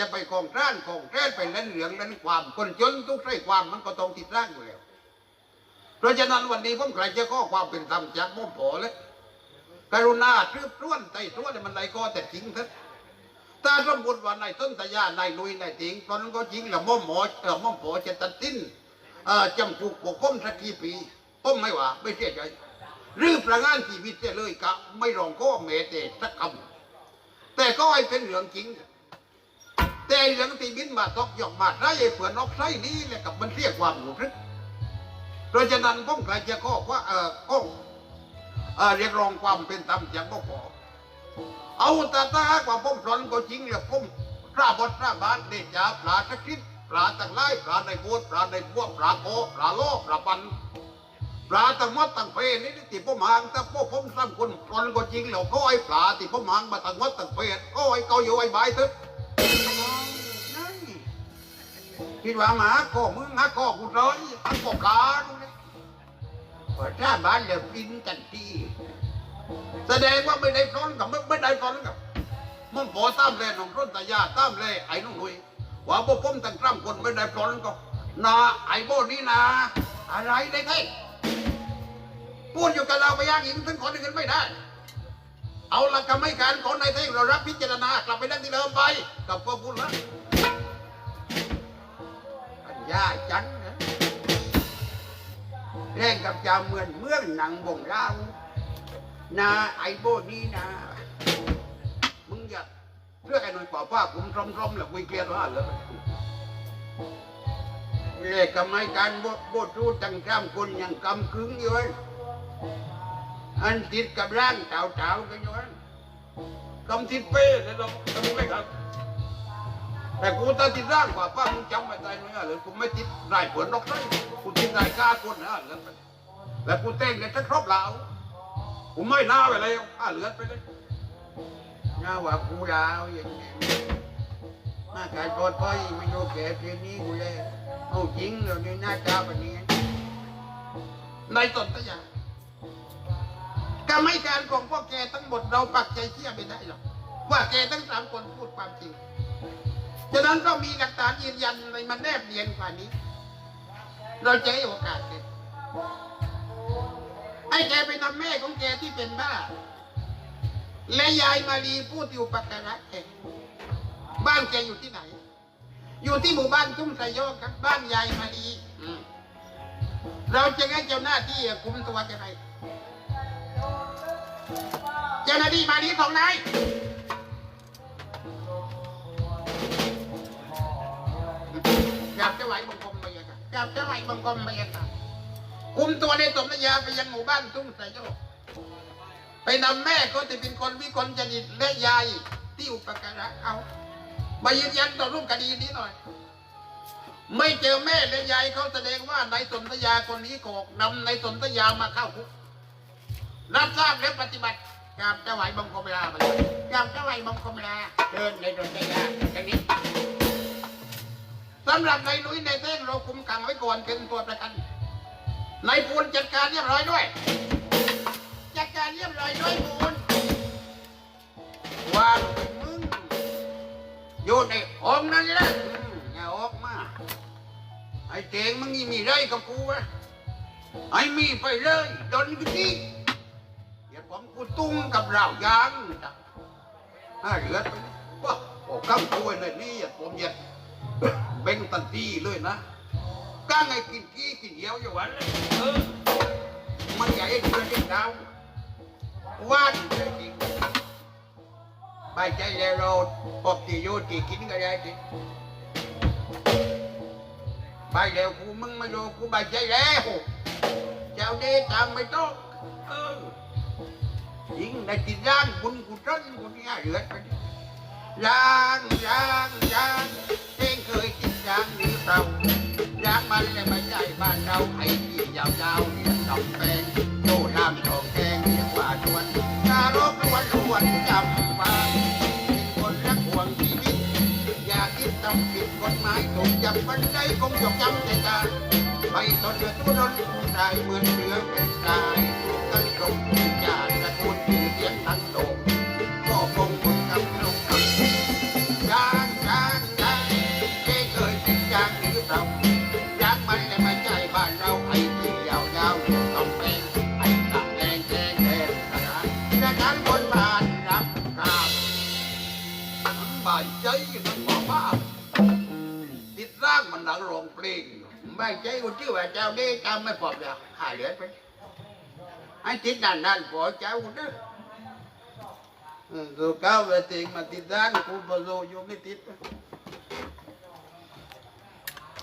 จะไปกองร้านกองแร้นไปเล่นเหลืองเล่นความ คนจนทุกใส่ความมันก็ต้องติดร่างอยู่แล้ว เพราะฉะนั้นวันนี้ผมใครจะข้อความเป็นธรรมจากม่อมผอเลยกรุณาทืบร้วนไต่ร้วนเนี่ยมันไรก็แต่จริงเถอะถ้าสมมติว่าในต้นตะยาในลุยในติงตอนนั้นก็จริงแล้วม่อมหมอเออม่อมผอจะตัดสินจำคุกปกป้มสักกี่ปีผมไม่ว่าไม่เสียใจหรือประงานชีวิตเสียเลยกะไม่รองข้อเมเตสักคำแต่ก็ให้เป็นเรื่องจริง แต่เรื่องที่บินมาตอกหยอกมาได้เผื่อนอกไส้นี้แหละกับมันเรียกควาหมหนุรึกเราะฉะนั้นผมใครจะข้อว่าเออก็เออเรียกร้องความเป็นธรรมจากพ่อขอเอาต่ถ้าหากว่าผมสอนก็จริงแล้วผมพระบดพระบาทเดชาปลาตะคิดปลาตะไลปลาในโบสถ์ปลาในพวกปลาโกปลาโลปลาปันปลาตั้งมดตั้งเพนี่ที่ผมหางแต่พวกผมสามคนสอนก็จริงแล้วก็ไอ้ปลาที่ผมหางมาตั้งมดตั้งเพก็ไอ้เกาอยู่ไอ้ใบายเถอะ คิดว่าหมาข้อมึงหมาข้อกูร้อยทั้งกปลาดูนี่พอชาบ้านเดือกินกันทีแสดงว่าไม่ได้ซ้อนกับไม่ได้ซ้อนกับมันพอตามเลยน้องต้นตายาตามเลยไอ้น้องหนุ่ยว่าพวกผมตั้งกล้ามคนไม่ได้ซ้อนก็นาไอ้โบนี่นาอะไรได้ไงพูดอยู่กับเราไปยากหิงถึงคนอื่นไม่ได้ เอาละกรรมการของนายเท่งเรารับพิจารณากลับไปนั่งที่เดิมไปกับพวกคุณละปัญ ญาจังนะเล่นกับจาเหมือนเมืองหนังบ่งล่างนะไอโบนี่นะมึงอย่าเรื่องไอ้หน่อยป่าป้าผมทรมๆแหละคุยเกลียดว่าเลยเล่กับไม่การบดบดรู้ตั้งกล้ามคนอย่างกำกึ่งอยู่อันติดกับร่างเต่าๆกันอยู่กำติดเป้เลยเราทำไม่ครับ แต่กูตาติดร่างกว่าป้ามึงจำไม่ได้เลยเลยกูไม่ติดได้ผลนกเลยกูติดได้กล้าคนนะเหลือไปแล้วกูเต้นเลยทั้งครบเหลากูไม่น่าไปเลยอ่าเหลือไปเลยน่าว่ากูยาวอย่างนี้มาขายปลอดภัยไม่โยแกเพียงนี้กูเลยเอาจริงเลยนี่หน้าตาแบบนี้ในตนตะยากรรมการของพวกแกทั้งหมดเราปักใจเชื่อไม่ได้หรอกว่าแกทั้งสามคนพูดความจริง ฉะนั้นต้องมีหลักฐานยืนยันในมันแนบเนียนกว่านี้ เราจะให้โอกาสแกให้แกไปนำแม่ของแกที่เป็นบ้า และยายมารีผู้ที่อุปการะแกบ้านแกอยู่ที่ไหน อยู่ที่หมู่บ้านทุ่งไสยโยกครับ บ้านยายมารีเราจะให้เจ้าหน้าที่คุมตัวแกไปเจ้าหน้าที่มารีของนาย กราบเจ้าไหวบังคมไปยังค่ะกราบเจ้าไหวบังคมไปยังค่ะคุมตัวในสมนยาไปยังหมู่บ้านทุ่งไสโยกไปนำแม่ก็จะเป็นคนวิกลจริตและยายที่อุปการะเอามายืนยันต่อรูปคดีนี้หน่อย ไม่เจอแม่และยายเขาแสดงว่าในสนธยาคนนี้โกกนำในสนธยามาเข้าคุกรับทราบและปฏิบัติกราบเจ้าไหวบังคมลาไปกราบเจ้าไหวบังคมลาเดินในสนธยาอย่างนี้ สำหรับในลุยในเต้งเราคุมขังไว้ก่อนเป็นตัวประกันในปูนจัดการเรียบร้อยด้วย จัดการเรียบร้อยด้วยปูนวางมึงอยู่ในห้องนั้นแหละอย่าออกมาไอ้เจงมึงนี่มีไรกับกูวะไอ้มีไปเลยโดนกูทีอย่าผมกูตุ้งกับเรายางจ้ะถ้าเหลือไปว้าโอ้ข้ามตัวเลยนี่อย่าผมอย่า เบ่งตันทีเลยนะก้างไงกินกี้กินเยี่ยวอยู่วันเลยเออมันใหญ่เกินที่ดาวว่านเลยจริงไปใจแล้วเราปกติอยู่ที่กินก็ได้จริงไปแล้วกูมึงไม่รู้กูไปใจแล้วเจ้าเดชตามไม่ต้องเออยิงในจิตย่างบุญกูต้นกูเนี่ยเหลือไปดิยางยางยางเองเคย กินยางหรือเปล่ายางมันเลยไม่ใช่บ้านเราไอ้ที่ยาวๆเรียกดอกแตงโยลามทองแดงเรียกว่าชวนนารกล้วนล้วนจำไว้เป็นคนรักห่วงชีวิต อย่าคิดทำผิดกฎหมายถูกจับวันใดคงจดจำใจกาไปตนเดือดทุรนทุรายเหมือนเสือเป็นกาย ไม่ใจกูชื่อว่าเจ้าเด้จำไม่พอแล้วหายเหลือไปให้ติดนานๆพอเจ้ากูเด้อเออตัวเก้าเวทีมาติดร่างกูบโลอยู่ไม่ติด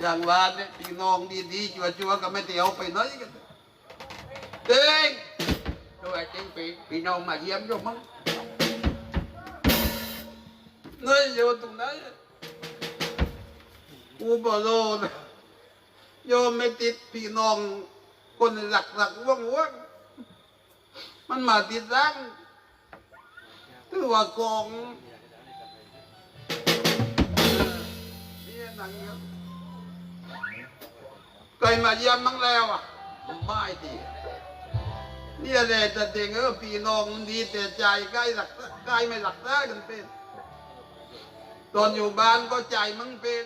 อย่างว่าเนี่ยพี่น้องดีๆชัวร์ๆก็ไม่ได้เอาไปไหนกันเด้งตัวจริงพี่พี่น้องมาเยี่ยมโยมมั้งเนยอยู่ตรงไหนกูบอกโลนะ โยมไม่ติดพี่น้อง คนหลักหลักๆว่างว่างๆมันมาติดร่างถือว่ากองเนี่ยนังเยอะเคยมาเยี่ยมมั้งแล้วอะไม่ดีเนี่ยแหละแต่เด็กเออพี่น้องดีแต่ใจใกล้หลักใกล้ไม่หลักได้กันเป็นตอนอยู่บ้านก็ใจมึงเป็น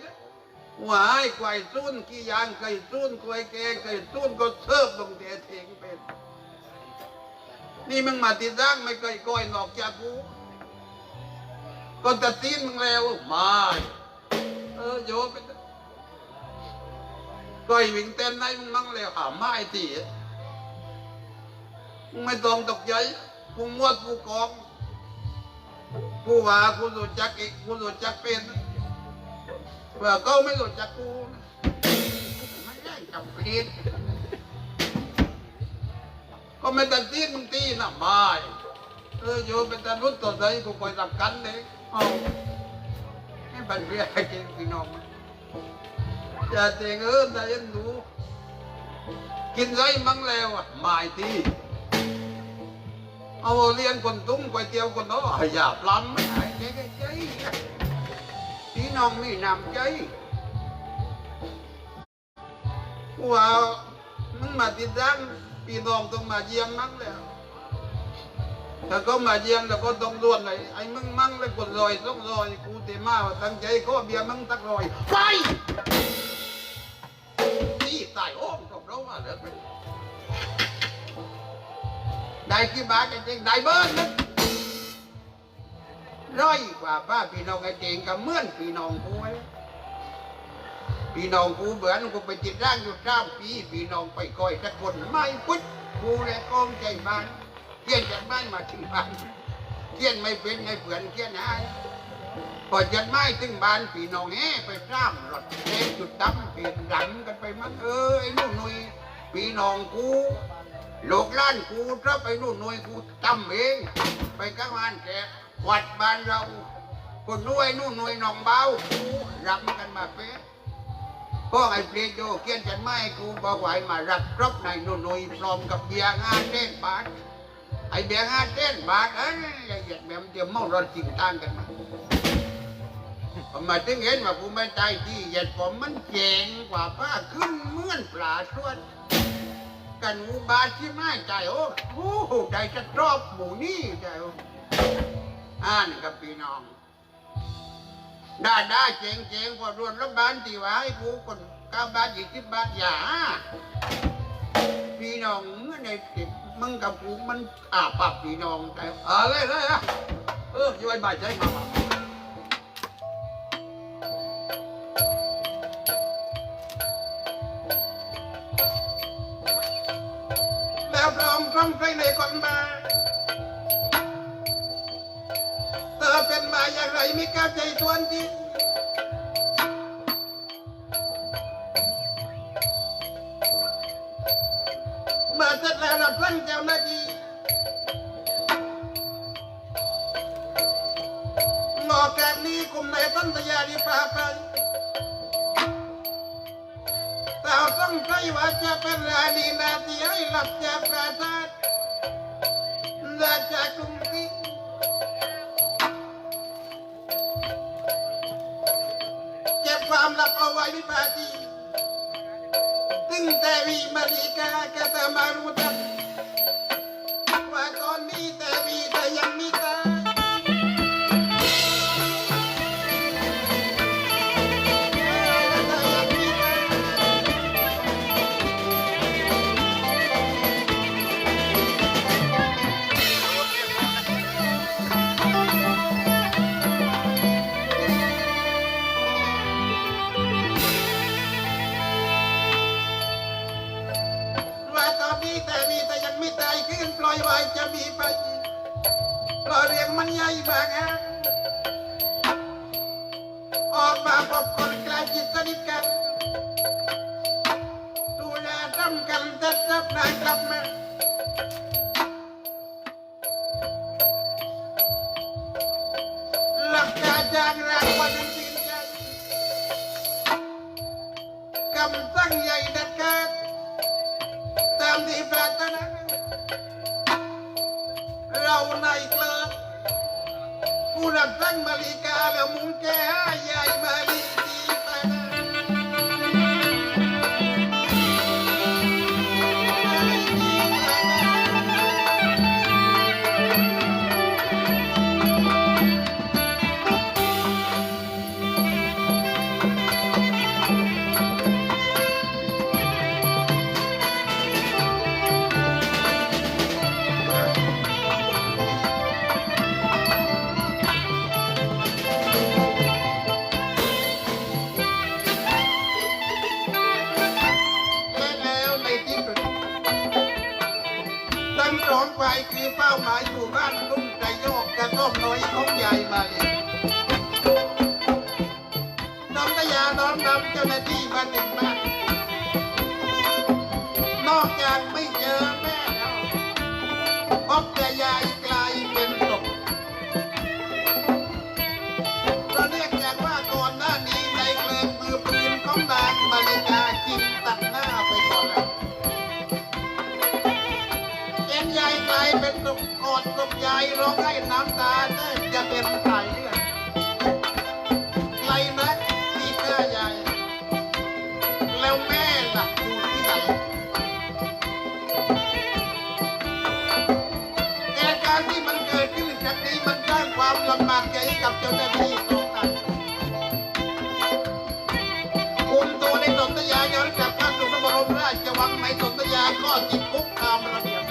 หวายไกวซุ่นกี่ยางไก่ซุ่นกวยแกงไก่ซุ่นก็เสิร์ฟลงเดเทงเป็นนี่มึงมาติดร่างไม่เคยก้อยนอกจากกูก็ตัดตีนมึงแล้วม่เออโยมเป็นก้อยวิ่งเต้นได้มึงมั่งเลยหาไม้ตีมึงไม่ต้องตกใจกูมวดกูกองกูว่ากูรู้จักอีกกูรู้จักเป็น ว่าเขาไม่รู้จักกูนะไม่ได้จำเป็นก็ไม่ตัดตีนมึงตีนะไม่เออโยเป็นตารุ่นต่อใจกูคอยรับกันเลยเอาให้บันเรียกจริงพี่น้องมันอย่าเต็งเออได้ยันดูกินไรมั่งแล้วอะไม่ตีเอาเลี้ยงคนตุ้งก๋วยเตี๋ยวคนโน้อย่าปล้ำไม่หายใจใจพี่ น้องมีน้ำใจว่ามึงมาติดตั้งพี่น้องต้องมาเยี่ยมมั่งแล้ว ถ้าก็มาเยี่ยมแล้วก็ต้องล้วนเลยไอ้มึงมั่งเลยกดรอยต้องรอยกูเตมาตั้งใจข้อเบียร์มึงตักรอยไปนี่ตายโอ้มกับเราว่าเหลือเป็นได้กี่บาทจริงๆได้เบิร์นนะ ร้อยกว่าป้าพี่น้องไอ้เจงกับเมื่อนพี่น้องกูไว้พี่น้องกูเบือนกูไปจิตร่างอยู่สามปีพี่น้องไปก้อยสักคนไม่ปุ๊ดกูแหละกองใจบ้านเที่ยนจากบ้านมาถึงบ้านเที่ยนไม่เป็นไงเผื่อนเที่ยนหายพอจัดไม้ถึงบ้านพี่น้องแห่ไปสร้างรถเล่จุดดำเปลี่ยนดันกันไปมันเออไอ้นู่นนุ่ยพี่น้องกูโลกล้านกูถ้าไปนู่นนุ่ยกูจำเองไปกลางวันแก วัดบ้านเรา คนรวยนู่นหนุ่ยน้องเบารับกันมาเป๊ะพ่อไอ้เปลี่ยโยเกียนจัดไม้กูบอกไหวมารับครบในนู่นหนุ่ยพร้อมกับเบียร์งานเล่นบาทไอ้เบียร์งานเล่นบาทเอ้ยละเอียดแบบเดียวเมารถจริงตังกันมาผมมาถึงเห็นว่ากูไม่ใจที่เหยียดผมมันเจ๋งกว่าป้าขึ้นเหมื่อนปลาชวนกันหมูบาที่ไม่ใจโอ้โหใจจะชอบหมูนี่ใจโอ้ อ่านกับพี่น้องได้ได้เจ๋งเจ๋งพอรวนรับบานตีไว้ให้กูคนก้าบ้าทยี่สิบบาทอย่าพี่น้องเมื่อในติดมึงกับกูมันอาปับพี่น้องใจเออเลยเลยอะเอออยู่ไอ้บาดใจมาแล้วพระองค์ทรงใจในคนบาเอย่างไรมีการใจทวนจิตเมื่อเสร็จแล้วรับสั่งเจ้าหน้าที่งอกแกนี้กลุ่มในต้นตยาดีปราไปเราต้องใจว่าจะเป็นราณีนาทีให้หลับจากปราสาทราจา ลับเอาไว้วิปาทีตึงแต่วีมาริกากะตะมารุตัน แต่มีแต่ยังไม่ต่ยคืนปล่อยไว้จะมีไปปล่อยเรียงมันใหญ่แบางแห่ออกมาพบคนใกล้จิตสนิทกันดูแลทำกันแต่รับนายกลับมาหลักาจางแรงวันจริงใจกำตั้งใหญ่ดัดเกิด ตามที่ปรารถนาเราในเกลือผู้รับสั่งมาริกาแล้วมุงแก่ใหญ่มาลี นำเจ้าน้าที่มาถึงบ้านนอกจากไม่เจอแม่แล้วพบแต่ยายกลายเป็นศพเราเรียกจากว่าก่อนหน้านี้ในเกลินมือปืนของนางมาริกากินตัดหน้าไปก่อนแล้วเอ็นยายกลายเป็นศพกอดศพยายร้องไห้น้ำตาแทบจะเป็น ที่มันเกิดขึ้นจากนี้มันสร้างความลำบากใจกับเจ้าหน้าที่สองท่านคุมตัวในสนธยาย้อนกลับเข้าสู่พระบรมราชวังในสนธยาก็ติดคุกตามระเบียบ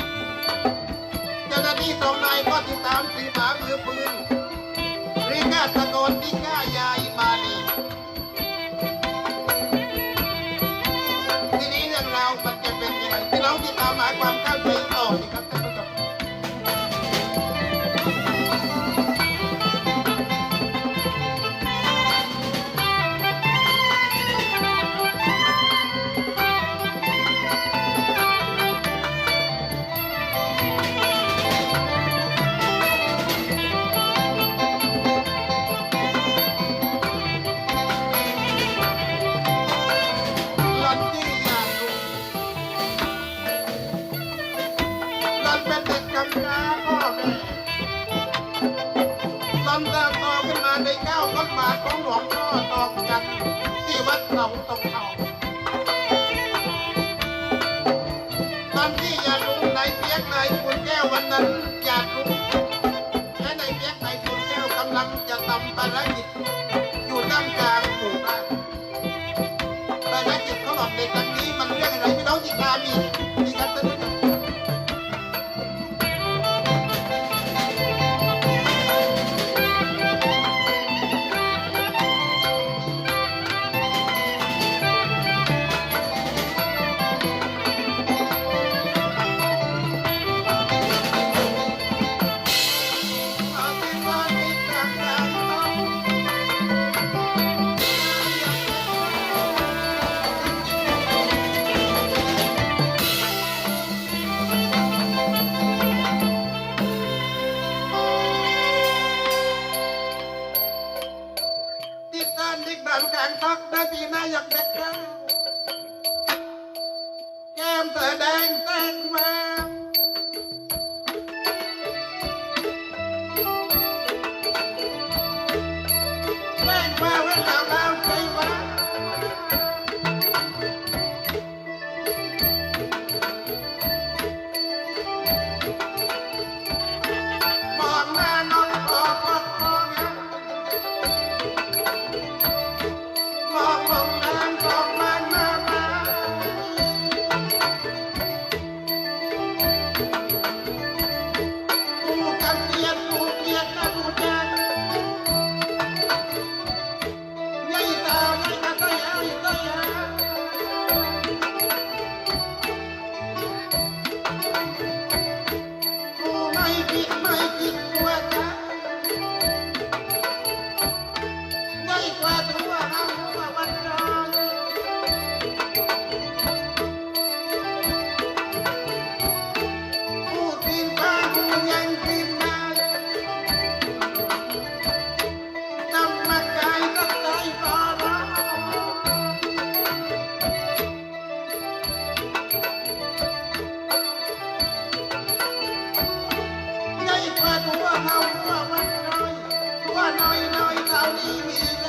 เจ้าหน้าที่สองนายก็ติดตามสืบหามือปืนหรือฆาตกรที่ฆ่ายายมาลีทีนี้เรื่องราวมันจะเป็นยังไงพี่น้องที่ตามหาความเข้า กิจ ติดตามดิกดันกลางทัก Hallelujah.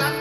กั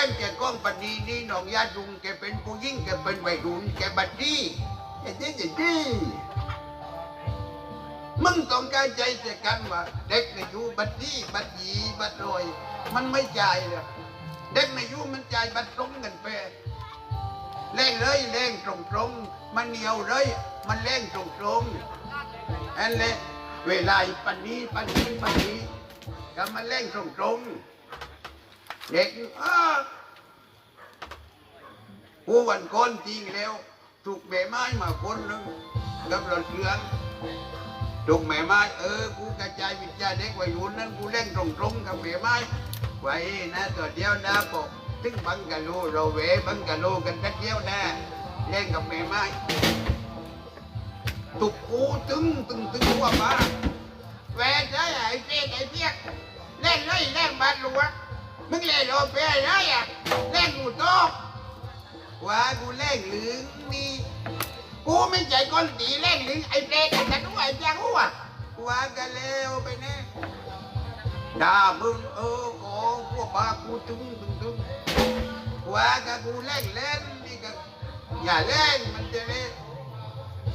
ล่นแกก้องปนีนี่น้องยาดุงแกเป็นผู้ยิ่งแกเป็นวัยรุ่นแกบัดดี้ไอ้เจ๊ไอ้เจ๊มึงต้องการใจเสียกันว่าเด็กในยู่บัดนี้บัดยีบัดรวยมันไม่จ่ายเลยเด็กในยู่มันจ่ายบัดตรงเงินไปเล่งเลยเล่งตรงตรงมันเหนียวเลย มันเล่งตรงตรงอันเลยเวลาปันนี้ปันนี้ปันนี้ก็มันเล่งตรงตรง เด็กอ้าผู้วันก้นจริงแล้ว ถูกเบไม้มาคนหนึงกับรถเรืองตรงแม่ไม้เออกูกระจายวิจารเด็กวัยรุ่นนั้นกูเล่นตรงๆกับแม่ไม้ไว้นะตัวเดียวนะบอกถึงบังกะโลเราเวบังกะโลกันแค่เดียวนะเล่นกับแม่ไม้ตุกกูตึงตึงตึงว่ามาแหวนได้ไอ้เปียไอ้เปียเล่นเลยเล่นบาดหลวง มึงเล่นโอเปียเลยอะเล่นกูโตกว่ากูเล่นหรือมีกูไม่ใจคนตีเล่นหรือไอ้เปรตไอ้ฉันรู้ไอ้แจ้งรู้อะว่ากันแล้วไปแน่ดามึงเออขอพวกบากูตึงตึงตึงว่ากับกูเล่นเล่นนี่ก็อย่าเล่นมันจะเล่น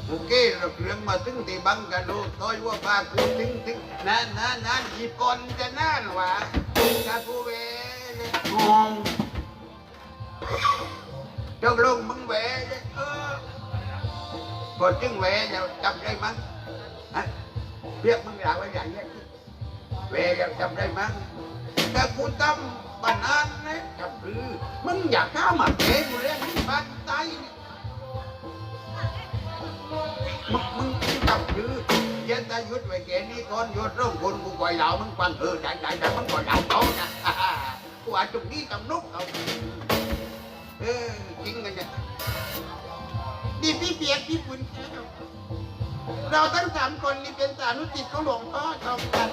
โอเคเราเรื่องมาถึงที่บังกันดูต้อยว่าพากูถึงถึงนั่นนั่นนั่นหยิบก่อนจะนั่นวะกากูเว เลยงงจงลงมึงเวเลยเออพอถึงเวแล้วจำได้มั้งเรียกมึงอยากไว้อย่างเงี้ยเวยังจำได้มั้งแต่กูจำปานนั้นนะจำหรือมึงอยากข้ามาเก๋กูเรียกมึงบ้านไตเนี่ยมึงมึงจับยื้อเย็นตายุดไว้แกนี่ก่อนยุดร่มคนกูปล่อยเหล่ามึงปันเออได้ได้ได้มันปล่อยเหล่าเขานะ กว่าจุกนี้ตำนุกเอาเออจริงกันเนี่ยดีพี่เปียกพี่ปุ่นเราทั้งสามคนนี่เป็นสานุสิทธิ์ของหลวงพ่อทองกัน